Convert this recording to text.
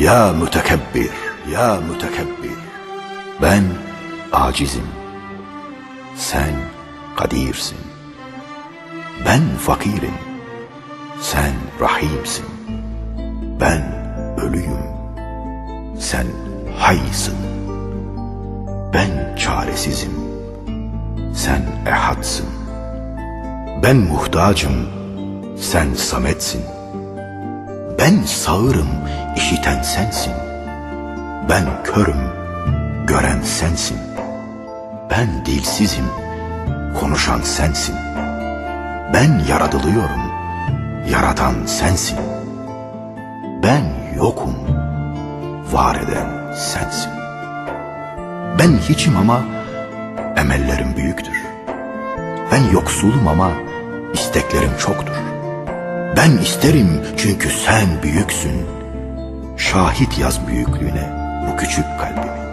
Ya mütekebbir, ya mütekebbir. Ben acizim. Sen kadirsin. Ben fakirim. Sen rahimsin. Ben ölüyüm. Sen haysın. Ben çaresizim. Sen ehadsın. Ben muhtacım. Sen sametsin. Ben sağırım, işiten sensin. Ben körüm, gören sensin. Ben dilsizim, konuşan sensin. Ben yaratılıyorum, yaratan sensin. Ben yokum, var eden sensin. Ben hiçim ama emellerim büyüktür. Ben yoksulum ama isteklerim çoktur. Ben isterim çünkü sen büyüksün. Şahit yaz büyüklüğüne bu küçük kalbimi.